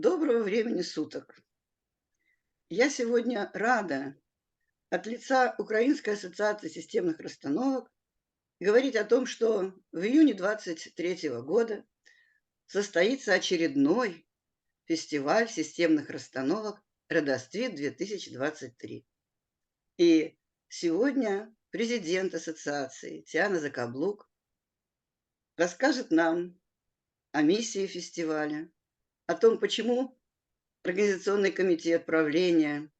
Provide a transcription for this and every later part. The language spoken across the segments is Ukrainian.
Доброго времени суток! Я сегодня рада от лица Украинской ассоциации системных расстановок говорить о том, что в июне 23 года состоится очередной фестиваль системных расстановок «Родоствит-2023». И сегодня президент ассоциации Тиана Закаблук расскажет нам о миссии фестиваля, о том, почему Организационный комитет правления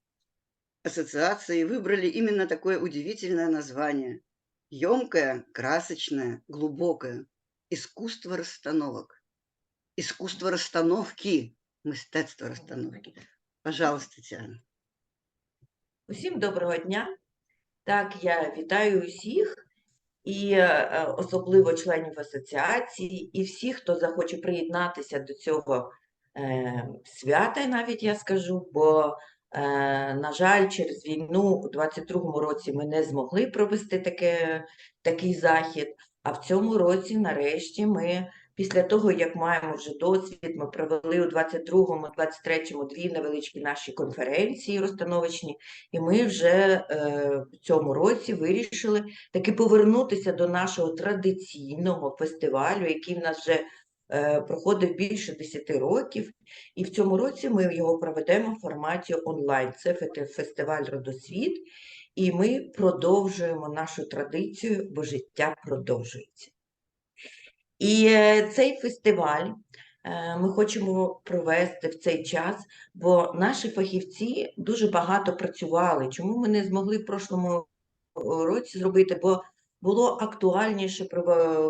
ассоциации выбрали именно такое удивительное название. Емкое, красочное, глубокое. Искусство расстановок. Искусство расстановки. Мистецтво розстановки. Пожалуйста, Тетяна. Усім доброго дня. Так, я вітаю усіх, і е, особливо членів асоціації, і всіх, хто захоче приєднатися до цього е, свята, навіть я скажу, бо, е, на жаль, через війну у 22-му році ми не змогли провести таке, такий захід, а в цьому році, нарешті, ми Після того, як маємо вже досвід, ми провели у 22-му, 23-му дві невеличкі наші конференції розстановочні, і ми вже е, в цьому році вирішили таки повернутися до нашого традиційного фестивалю, який в нас вже е, проходив більше 10 років. І в цьому році ми його проведемо в форматі онлайн. Це фестиваль Родосвіт, і ми продовжуємо нашу традицію, бо життя продовжується. І е, цей фестиваль е, ми хочемо провести в цей час, бо наші фахівці дуже багато працювали. Чому ми не змогли в прошлому році зробити? Бо було актуальніше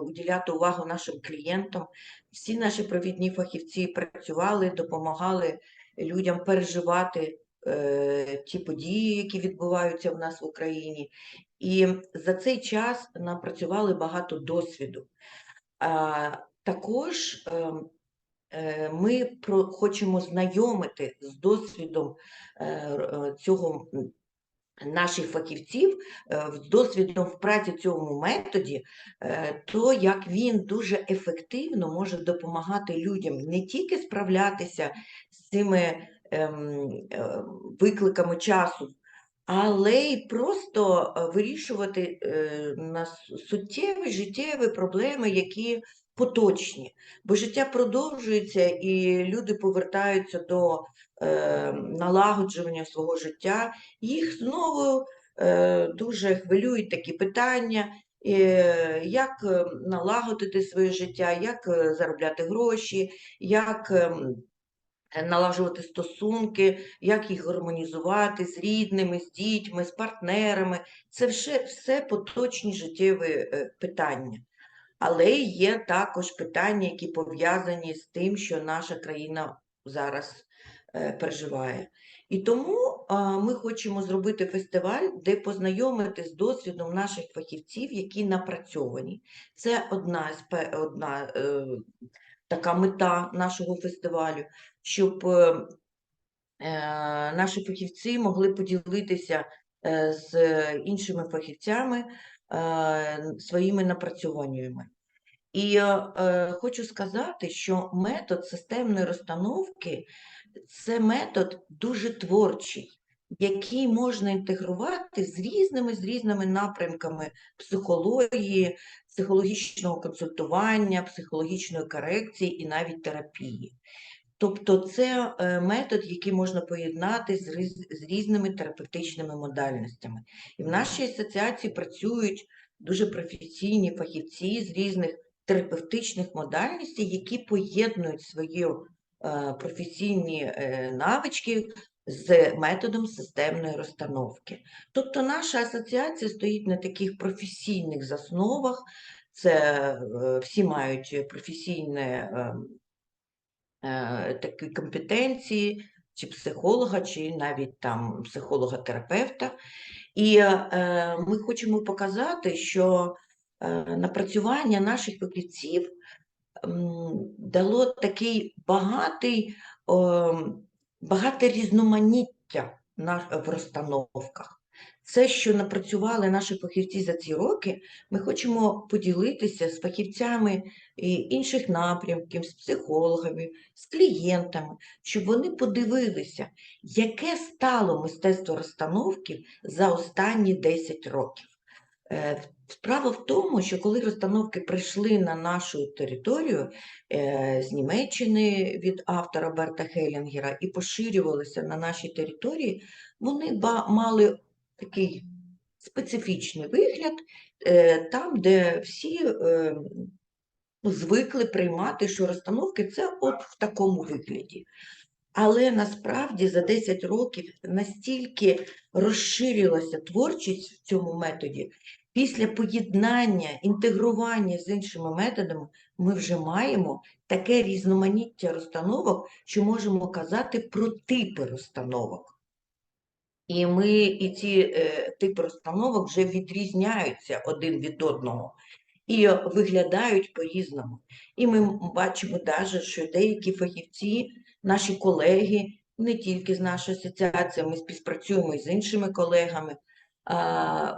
уділяти увагу нашим клієнтам. Всі наші провідні фахівці працювали, допомагали людям переживати е, ті події, які відбуваються в нас в Україні. І за цей час напрацювали багато досвіду. Також ем, е, ми хочемо знайомити з досвідом е, цього наших фахівців, з досвідом в праці цьому методі, то як він дуже ефективно може допомагати людям не тільки справлятися з цими ем, викликами часу але й просто е, вирішувати е, на суттєві життєві проблеми, які поточні. Бо життя продовжується і люди повертаються до е, налагоджування свого життя, їх знову дуже хвилюють такі питання. Як налагодити своє життя, як заробляти гроші, як Е, налажувати стосунки, як їх гармонізувати з рідними, з дітьми, з партнерами. Це все, все поточні життєві е, питання. Але є також питання, які пов'язані з тим, що наша країна зараз е, переживає. І тому ми хочемо зробити фестиваль, де познайомити з досвідом наших фахівців, які напрацьовані. Це одна одна така мета нашого фестивалю, щоб е, е, наші фахівці могли поділитися е, з іншими фахівцями своїми напрацюваннями. І хочу сказати, що метод системної розстановки це метод дуже творчий який можна інтегрувати з різними з різними напрямками психології, психологічного консультування, психологічної корекції і навіть терапії. Тобто це е, метод, який можна поєднати з різними терапевтичними модальностями. І в нашій асоціації працюють дуже професійні фахівці з різних терапевтичних модальностей, які поєднують свої е, професійні е, навички з методом системної розстановки. Тобто наша асоціація стоїть на таких професійних засновах, це всі мають професійні е, е, такі компетенції, чи психолога, чи навіть там психолога-терапевта. І ми хочемо показати, що напрацювання наших фахівців дало такий багатий багато різноманіття в розстановках. це, що напрацювали наші фахівці за ці роки, ми хочемо поділитися з фахівцями інших напрямків, з психологами, з клієнтами, щоб вони подивилися, яке стало мистецтво розстановки за останні 10 років. Е, Справа в тому, що коли розстановки прийшли на нашу територію е, з Німеччини від автора Берта Хелінгера і поширювалися на нашій території, вони мали такий специфічний вигляд, е, там, де всі звикли приймати, що розстановки це от в такому вигляді. Але насправді за 10 років настільки розширилася творчість в цьому методі, після поєднання, інтегрування з іншими методами, ми вже маємо таке різноманіття розстановок, що можемо казати про типи розстановок. І ми, і ці е, типи розстановок вже відрізняються один від одного і виглядають по-різному. І ми бачимо навіть, що деякі фахівці, наші колеги, не тільки з нашої асоціації, ми співпрацюємо з іншими колегами,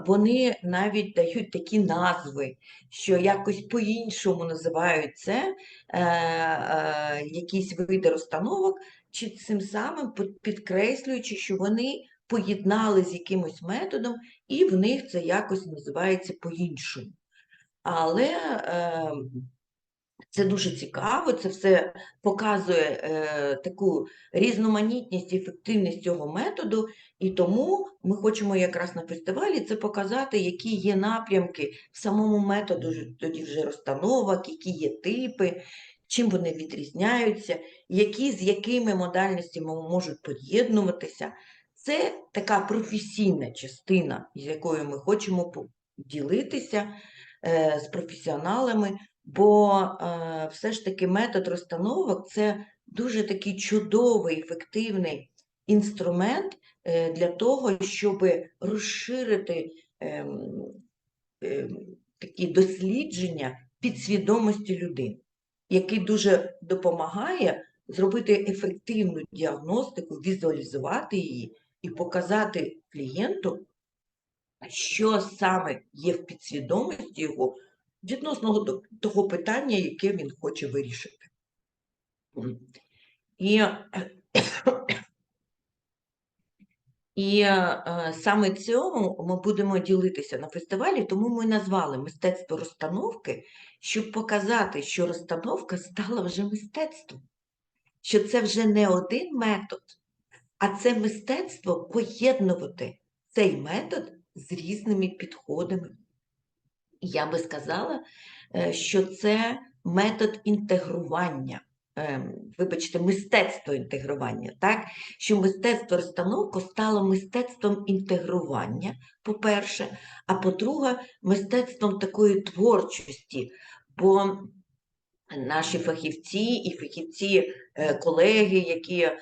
вони навіть дають такі назви, що якось по-іншому називають це, е, е, якісь види розстановок, чи цим самим підкреслюючи, що вони поєднали з якимось методом, і в них це якось називається по-іншому. Але е, це дуже цікаво, це все показує е, таку різноманітність і ефективність цього методу, і тому ми хочемо якраз на фестивалі це показати, які є напрямки в самому методу тоді вже розстановок, які є типи, чим вони відрізняються, які з якими модальностями можуть поєднуватися. Це така професійна частина, з якою ми хочемо поділитися е, з професіоналами, бо е, все ж таки метод розстановок це дуже такий чудовий, ефективний інструмент е, для того, щоб розширити ем, ем, такі дослідження підсвідомості людини, який дуже допомагає зробити ефективну діагностику, візуалізувати її і показати клієнту, що саме є в підсвідомості його відносно того питання, яке він хоче вирішити. І, і е, саме цьому ми будемо ділитися на фестивалі, тому ми назвали мистецтво розстановки, щоб показати, що розстановка стала вже мистецтвом, що це вже не один метод, а це мистецтво поєднувати цей метод з різними підходами. Я би сказала, е, що це метод інтегрування, ем, вибачте, мистецтво інтегрування, так? Що мистецтво розстановки стало мистецтвом інтегрування, по-перше, а по-друге, мистецтвом такої творчості, бо наші фахівці і фахівці, е, які, е,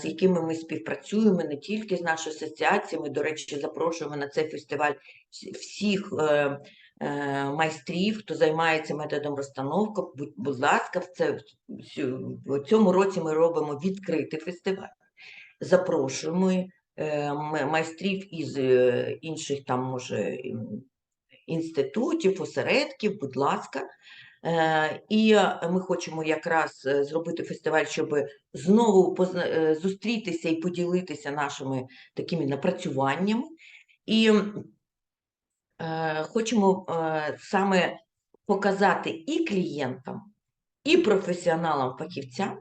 з якими ми співпрацюємо, не тільки з нашою асоціацією, ми, до речі, запрошуємо на цей фестиваль всіх е, е, майстрів, хто займається методом розстановки. Будь, будь ласка, в, це, в цьому році ми робимо відкритий фестиваль. Запрошуємо е, майстрів із е, інших там, може, інститутів, осередків, будь ласка. І е, ми хочемо якраз зробити фестиваль, щоб знову позна- зустрітися і поділитися нашими такими напрацюваннями. І хочемо саме показати і клієнтам, і професіоналам, фахівцям,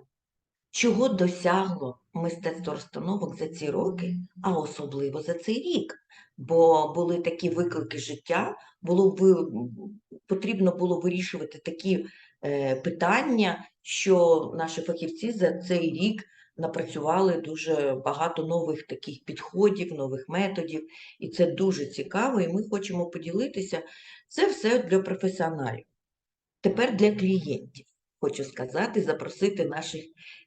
чого досягло мистецтво розстановок за ці роки, а особливо за цей рік. Бо були такі виклики життя, було ви- потрібно було вирішувати такі е, питання, що наші фахівці за цей рік напрацювали дуже багато нових таких підходів, нових методів, і це дуже цікаво, і ми хочемо поділитися. Це все для професіоналів. Тепер для клієнтів. Хочу сказати, запросити наших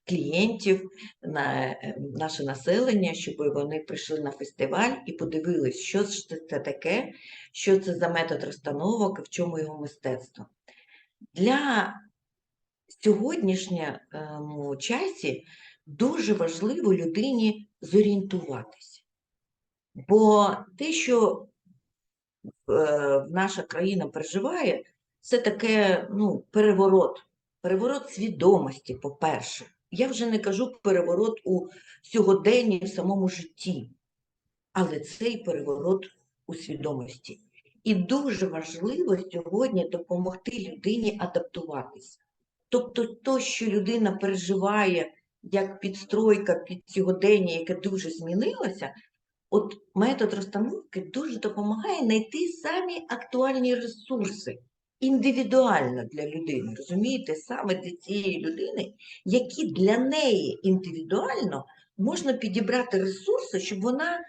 клієнтів, на е, наше населення, щоб вони прийшли на фестиваль і подивились, що ж це таке, що це за метод розстановок в чому його мистецтво. Для сьогоднішньому часі дуже важливо людині зорієнтуватися. Бо те, що е, наша країна переживає, це таке ну, переворот. Переворот свідомості, по-перше. Я вже не кажу переворот у сьогоденні, в самому житті, але цей переворот у свідомості. І дуже важливо сьогодні допомогти людині адаптуватися. Тобто, то, що людина переживає як підстройка під сьогодення, яке дуже змінилося, от метод розстановки дуже допомагає знайти самі актуальні ресурси індивідуально для людини. Розумієте, саме для цієї людини, які для неї індивідуально можна підібрати ресурси, щоб вона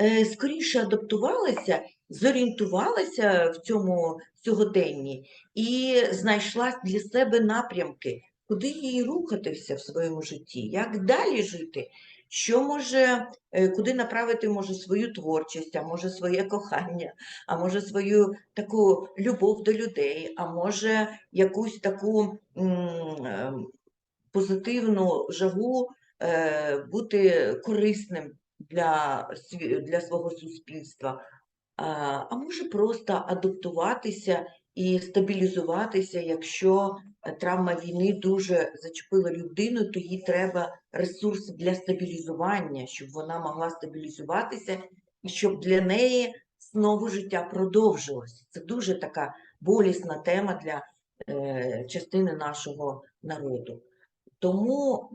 е, скоріше адаптувалася, зорієнтувалася в цьому сьогоденні і знайшла для себе напрямки, куди їй рухатися в своєму житті, як далі жити, що може, е, куди направити може свою творчість, а може своє кохання, а може свою таку любов до людей, а може якусь таку м, е, позитивну жагу е, бути корисним для, для свого суспільства, а, може просто адаптуватися і стабілізуватися, якщо травма війни дуже зачепила людину, то їй треба ресурс для стабілізування, щоб вона могла стабілізуватися і щоб для неї знову життя продовжилося. Це дуже така болісна тема для е, частини нашого народу. Тому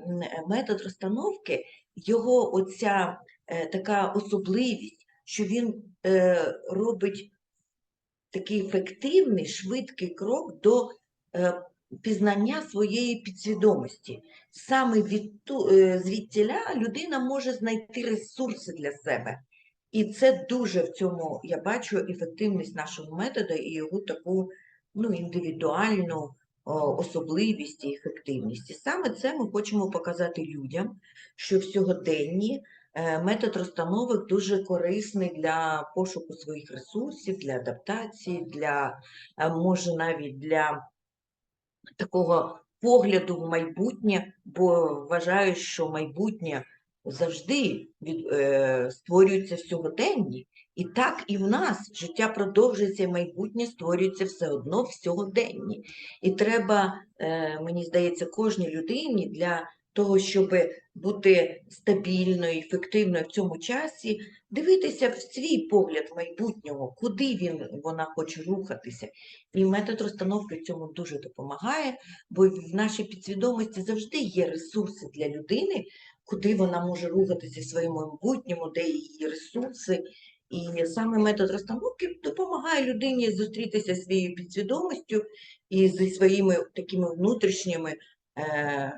метод розстановки, його оця е, така особливість, що він е, робить такий ефективний, швидкий крок до е, пізнання своєї підсвідомості. Саме від ту, е, звідтіля людина може знайти ресурси для себе. І це дуже в цьому я бачу ефективність нашого методу і його таку ну, індивідуальну особливість і ефективність. І саме це ми хочемо показати людям, що в сьогоденні е, метод розстановок дуже корисний для пошуку своїх ресурсів, для адаптації, для е, може навіть для такого погляду в майбутнє, бо вважаю, що майбутнє завжди від, е, створюється в сьогоденні. І так і в нас життя продовжується, і майбутнє створюється все одно в сьогоденні. І треба, е, мені здається, кожній людині для того, щоб бути стабільною, ефективною в цьому часі, дивитися в свій погляд майбутнього, куди він, вона хоче рухатися. І метод розстановки в цьому дуже допомагає, бо в нашій підсвідомості завжди є ресурси для людини, куди вона може рухатися в своєму майбутньому, де її ресурси. І саме метод розстановки допомагає людині зустрітися зі своєю підсвідомістю і зі своїми такими внутрішніми е,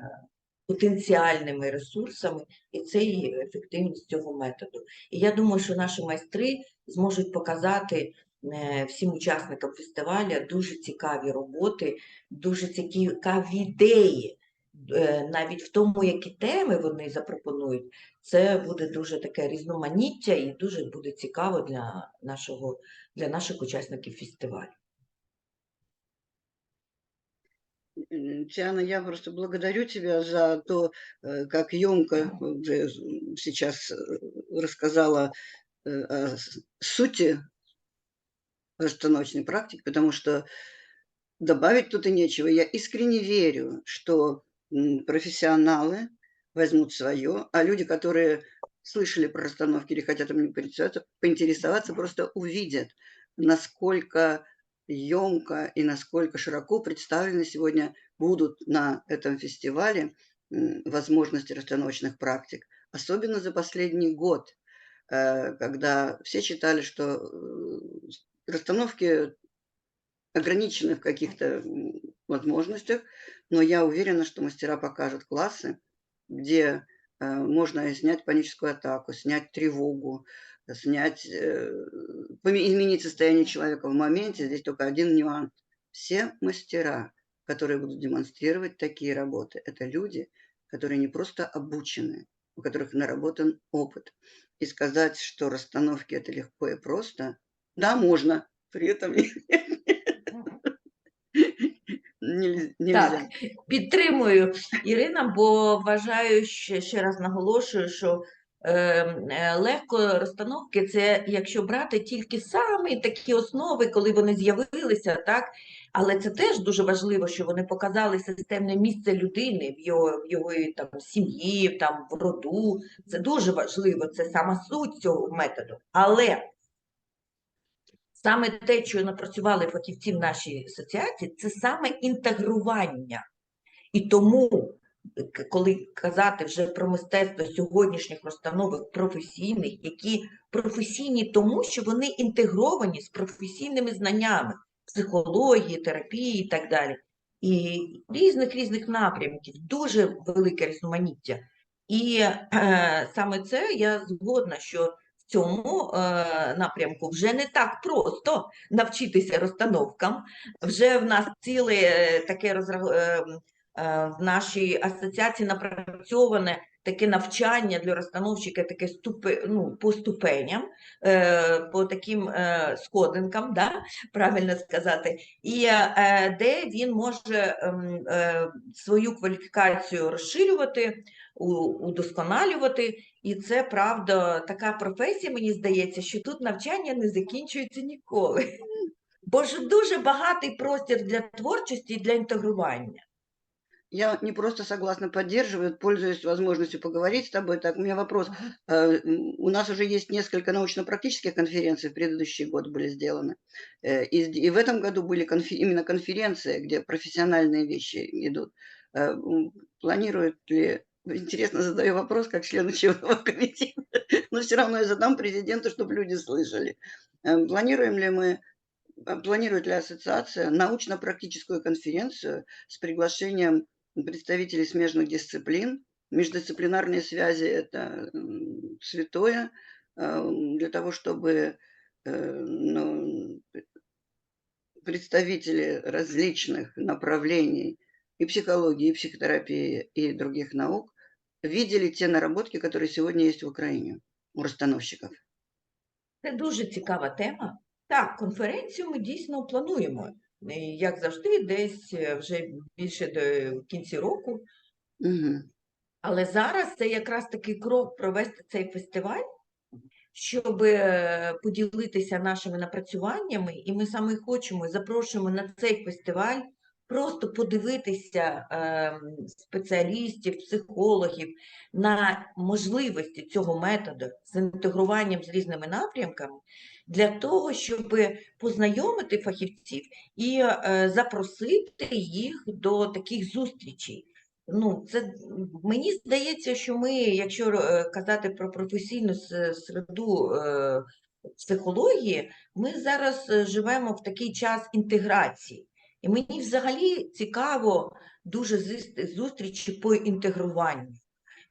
потенціальними ресурсами, і це і ефективність цього методу. І я думаю, що наші майстри зможуть показати е, всім учасникам фестивалю дуже цікаві роботи, дуже цікаві ідеї. Е, Навіть в тому, які теми вони запропонують, це буде дуже таке різноманіття і дуже буде цікаво для нашого для наших учасників фестивалю. Тиана, я просто благодарю тебя за то, э, как емко уже сейчас э, рассказала э, о сути расстановочной практики, потому что добавить тут и нечего. Я искренне верю, что профессионалы возьмут свое, а люди, которые слышали про расстановки или хотят им поинтересоваться, поинтересоваться, просто увидят, насколько емко и насколько широко представлены сегодня будут на этом фестивале возможности расстановочных практик. Особенно за последний год, э, когда все считали, что э, расстановки ограничены в каких-то возможностях, но я уверена, что мастера покажут классы, где можно снять паническую атаку, снять тревогу, снять, э, изменить состояние человека в моменте. Здесь только один нюанс. Все мастера, которые будут демонстрировать такие работы, это люди, которые не просто обучены, у которых наработан опыт. И сказать, что расстановки это легко и просто, да, можно. При этом нельзя. Так, підтримую Ірина, бо вважаю ще, ще раз наголошую, що е, легко розстановки це якщо брати тільки самі такі основи, коли вони з'явилися, так? Але це теж дуже важливо, що вони показали системне місце людини в його, в його там, сім'ї, там, в роду. Це дуже важливо, це сама суть цього методу. Але саме те, що напрацювали фахівці в нашій асоціації, це саме інтегрування. І тому, коли казати вже про мистецтво сьогоднішніх розстановок професійних, які професійні тому, що вони інтегровані з професійними знаннями психології, терапії і так далі. І різних різних напрямків, дуже велике різноманіття. І е, саме це я згодна, що в цьому е, напрямку вже не так просто навчитися розстановкам. Вже в нас ціле е, таке розра- е, е, в нашій асоціації напрацьоване таке навчання для розстановщика, таке ступе, ну, по ступеням, е, по таким е, сходинкам, да? правильно сказати, і е, де він може ем, е, свою кваліфікацію розширювати, удосконалювати. І це правда така професія, мені здається, що тут навчання не закінчується ніколи. Бо ж дуже багатий простір для творчості і для інтегрування. Я не просто согласна, поддерживаю, пользуясь возможностью поговорить с тобой. Так, у меня вопрос. Э, м, У нас уже есть несколько научно-практических конференций, в предыдущий год были сделаны. Э, И, сд- и в этом году были конфе- именно конференции, где профессиональные вещи идут. Э, м, Планирует ли... Интересно, задаю вопрос как член учебного комитета, но все равно я задам президенту, чтобы люди слышали. Э, Планируем ли мы, а, планирует ли ассоциация научно-практическую конференцию с приглашением представителей смежных дисциплин. Междисциплинарные связи – это святое ам, для того, чтобы э, ну, представители различных направлений и психологии, и психотерапии, и других наук видели те наработки, которые сегодня есть в Украине у расстановщиков. Це дуже цікава тема. Так, конференцію ми дійсно плануємо. Як завжди, десь е, вже більше до кінці року. Мгм. Але зараз це якраз такий крок провести цей фестиваль, щоб е, поділитися нашими напрацюваннями, і ми саме хочемо, запрошуємо на цей фестиваль просто подивитися е, спеціалістів, психологів на можливості цього методу з інтегруванням з різними напрямками для того, щоб познайомити фахівців і е, запросити їх до таких зустрічей. Ну, це мені здається, що ми, якщо е, казати про професійну середу е, психології, ми зараз е, живемо в такий час інтеграції. І мені взагалі цікаво дуже зустрічі по інтегруванню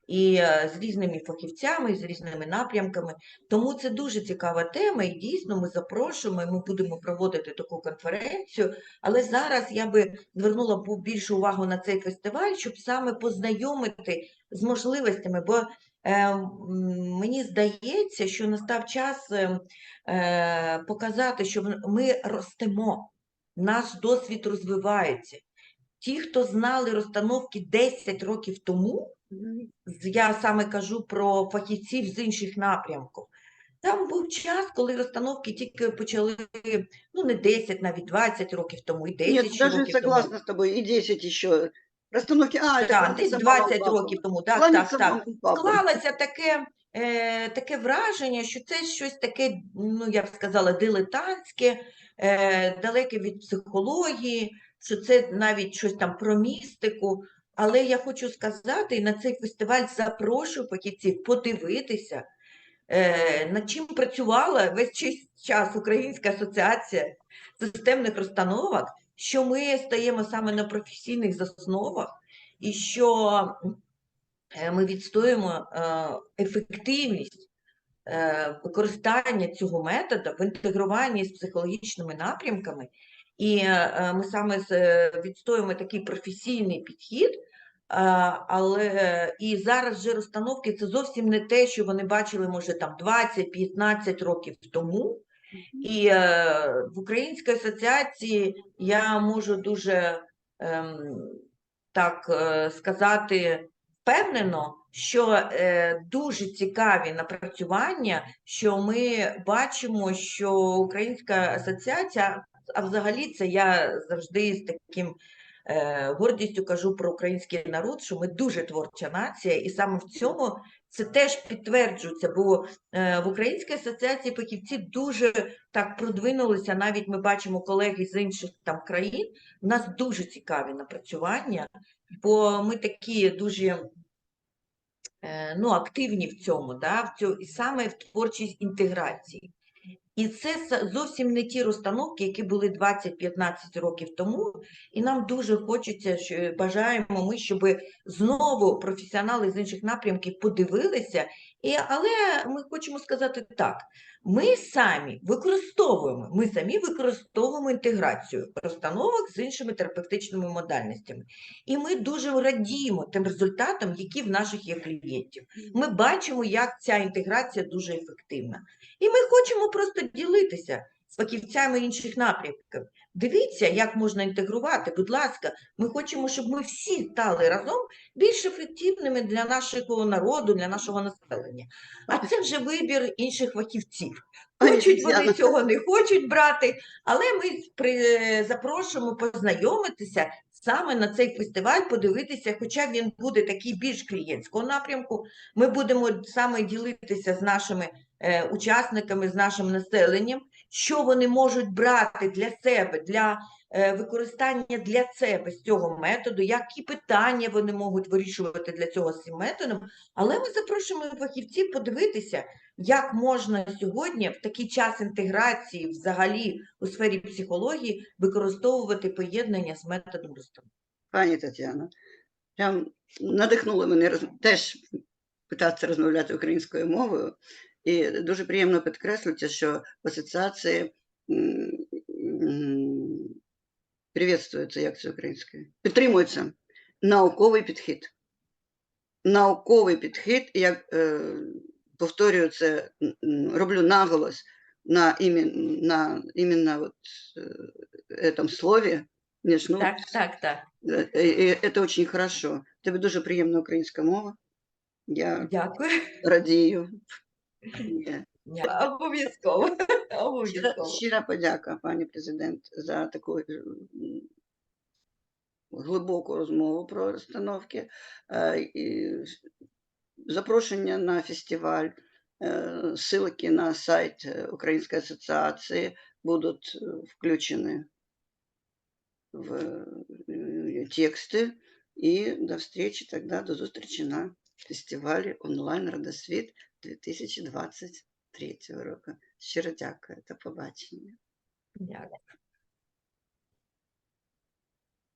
і е, з різними фахівцями, і з різними напрямками. Тому це дуже цікава тема, і дійсно ми запрошуємо, і ми будемо проводити таку конференцію. Але зараз я би звернула більшу увагу на цей фестиваль, щоб саме познайомити з можливостями, бо е, мені здається, що настав час е, е, показати, що ми ростемо, наш досвід розвивається. Ті, хто знали розстановки 10 років тому, я саме кажу про фахівців з інших напрямків. Там був час, коли розстановки тільки почали, ну не 10, навіть 20 років тому, і 10 Нет, ще років тому. согласна с тобой. И 10 еще. Расстановки. А, Так, десь кланяться 20 років тому, так, так, так. Склалося таке, е, таке враження, що це щось таке, ну я б сказала, дилетантське, е, далеке від психології, що це навіть щось там про містику. Але я хочу сказати, на цей фестиваль запрошую фахівців подивитися, е, над чим працювала весь час Українська асоціація системних розстановок, що ми стаємо саме на професійних засновах, і що ми відстоюємо е, ефективність е, використання цього методу в інтегруванні з психологічними напрямками. І е, е, ми саме е, відстоюємо такий професійний підхід, е, але і зараз вже розстановки це зовсім не те, що вони бачили, може, там 20-15 років тому. І е, в Українській асоціації я можу дуже ем, так е, сказати впевнено, що е, дуже цікаві напрацювання, що ми бачимо, що Українська асоціація, а взагалі це я завжди з таким е, гордістю кажу про український народ, що ми дуже творча нація, і саме в цьому це теж підтверджується, бо е, в Українській асоціації фахівці дуже так продвинулися. Навіть ми бачимо колеги з інших там країн. У нас дуже цікаві напрацювання, бо ми такі дуже е, ну, активні в цьому, да, в цьому, і саме в творчій інтеграції. І це зовсім не ті розстановки, які були 20-15 років тому. І нам дуже хочеться, бажаємо ми, щоб знову професіонали з інших напрямків подивилися. І, але ми хочемо сказати так: ми самі використовуємо, ми самі використовуємо інтеграцію розстановок з іншими терапевтичними модальностями. І ми дуже радіємо тим результатам, які в наших є клієнтів. Ми бачимо, як ця інтеграція дуже ефективна. І ми хочемо просто ділитися фахівцями інших напрямків. Дивіться, як можна інтегрувати. Будь ласка, ми хочемо, щоб ми всі стали разом більш ефективними для нашого народу, для нашого населення. А це вже вибір інших фахівців. Хочуть вони цього не хочуть брати, але ми при, запрошуємо познайомитися саме на цей фестиваль, подивитися, хоча він буде такий більш клієнтського напрямку. Ми будемо саме ділитися з нашими е, учасниками, з нашим населенням, що вони можуть брати для себе, для е, використання для себе з цього методу, які питання вони можуть вирішувати для цього з цим методом. Але ми запрошуємо фахівців подивитися, як можна сьогодні в такий час інтеграції взагалі у сфері психології використовувати поєднання з методом розстановки. Пані Тетяно, прям надихнуло мене теж питатися розмовляти українською мовою. І дуже приємно підкреслити, що в асоціації м, м, приветствується, як це українською, підтримується науковий підхід. Науковий підхід, і я е, повторюю це, м, м, роблю наголос на, імін, на іменно от, е, этом слові, ніж, ну, Так, так, так. Э, э, Это очень хорошо. Тебе дуже приємна українська мова. Я Дякую. радію. Обов'язково. Обов'язково. щира подяка, пані президент, за таку е, глибоку розмову про розстановки. Е, і Запрошення на фестиваль, е, ссылки на сайт Української асоціації будуть включені в тексти. І до встречи тогда, до зустрічі на фестивалі онлайн Радосвіт 2023 року. Щиро дякую, до побачення. Дякую.